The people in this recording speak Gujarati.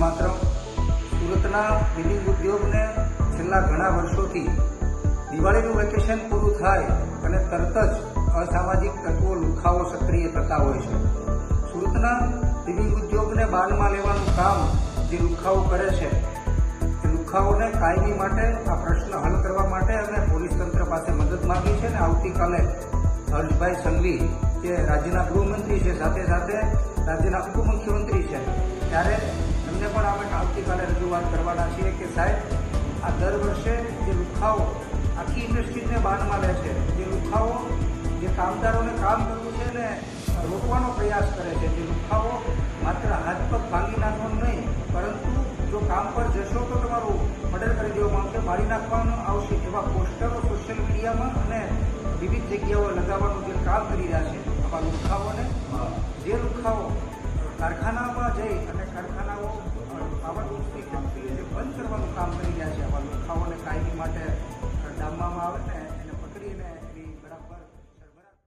વંદે સુરતના બિલ્ડિંગ ઉદ્યોગને છેલ્લા ઘણા વર્ષોથી દિવાળીનું વેકેશન પૂરું થાય અને તરત જ અસામાજિક તત્વો લુખાઓ સક્રિય થતા હોય છે. સુરતના બિલ્ડિંગ ઉદ્યોગને બાનમાં લેવાનું કામ જે લુખાઓ કરે છે, એ લુખાઓને કાયમી માટે આ પ્રશ્ન હલ કરવા માટે અમે પોલીસ તંત્ર પાસે મદદ માંગી છે અને આવતીકાલે હર્ષભાઈ સંઘવી, જે રાજ્યના ગૃહમંત્રી છે, સાથે સાથે રાજ્યના અમે આવતીકાલે રજૂઆત કરવાના છીએ કે સાહેબ, આ દર વર્ષે જે લુખાઓ આખી ઇન્ડસ્ટ્રીઝને બાનમાં લે છે, જે લુખાઓ જે કામદારોને કામ કરવું છે ને રોકવાનો પ્રયાસ કરે છે, જે લુખાઓ માત્ર હાથ પગ ભાંગી નાખવાનું નહીં, પરંતુ જો કામ પર જશો તો તમારું મર્ડર કરી દેવામાં આવશે, મારી નાખવાનું આવશે એવા પોસ્ટરો સોશિયલ મીડિયામાં અને વિવિધ જગ્યાઓ લગાવવાનું જે કામ કરી રહ્યા છે, આવા લુખાઓને, જે લુખાઓ કારખાનામાં જઈ અને કારખાનાઓ Amen.